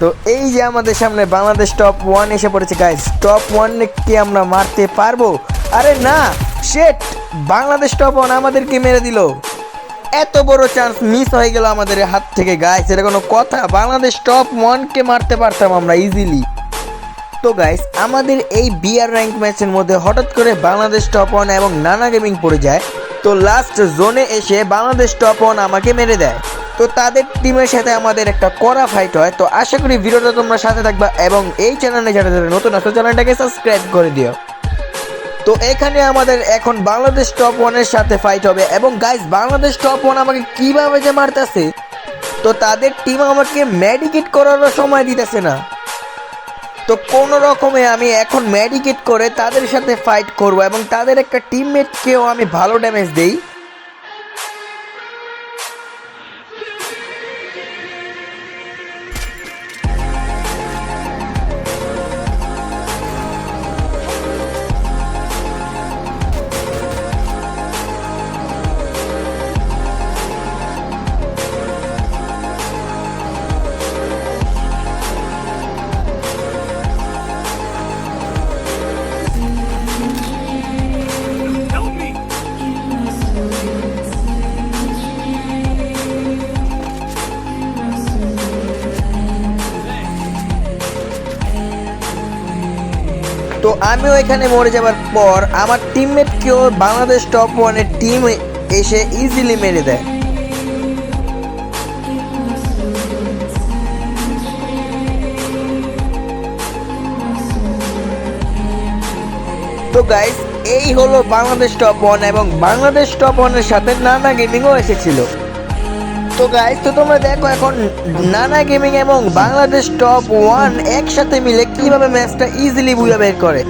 তো এই যে আমাদের সামনে বাংলাদেশ টপ ওয়ান এসে পড়েছে গাইস টপ ওয়ান কি আমরা মারতে পারব? আরে না শেট বাংলাদেশ টপ ওয়ান আমাদেরকে মেরে দিল। এত বড় চান্স মিস হয়ে গেল আমাদের হাত থেকে গাইস এটা কোনো কথা। বাংলাদেশ টপ ওয়ানকে মারতে পারতাম আমরা ইজিলি তো গাইস আমাদের এই বিআর র্যাঙ্ক ম্যাচের মধ্যে হঠাৎ করে বাংলাদেশ টপ ওয়ান এবং নানা গেমিং পড়ে যায়। তো লাস্ট জোনে এসে বাংলাদেশ টপ ওয়ান আমাকে মেরে দেয়। তো তাদের টিমের সাথে আমাদের একটা কড়া ফাইট হয়। তো আশা করি ভিডিওটা তোমরা সাথে থাকবা এবং এই চ্যানেলে যারা যারা নতুন আসো চ্যানেলটাকে সাবস্ক্রাইব করে দিও। তো এখানে আমাদের এখন বাংলাদেশ টপ ওয়ানের সাথে ফাইট হবে এবং গাইস বাংলাদেশ টপ ওয়ান আমাকে কীভাবে যে মারতেছে, তো তাদের টিম আমাকে মেডিকেট করারও সময় দিতেছে না। তো কোনো রকমে আমি এখন মেডিকেট করে তাদের সাথে ফাইট করব এবং তাদের একটা টিমমেটকেও আমি ভালো ড্যামেজ দেই। তো আমিও এখানে মরে যাবার পর আমার টিমমেটকেও বাংলাদেশ টপ ওয়ানের টিম এসে ইজিলি মেরে দেয়। তো গাইস এই হলো বাংলাদেশ টপ ওয়ান এবং বাংলাদেশ টপ ওয়ানের সাথে নানা গেমিংও এসেছিল। তো গাইস তো তোমরা দেখো এখন নানা গেমিং এবং বাংলাদেশ টপ ওয়ান একসাথে মিলে কীভাবে ম্যাচটা ইজিলি বুঝে বের করে।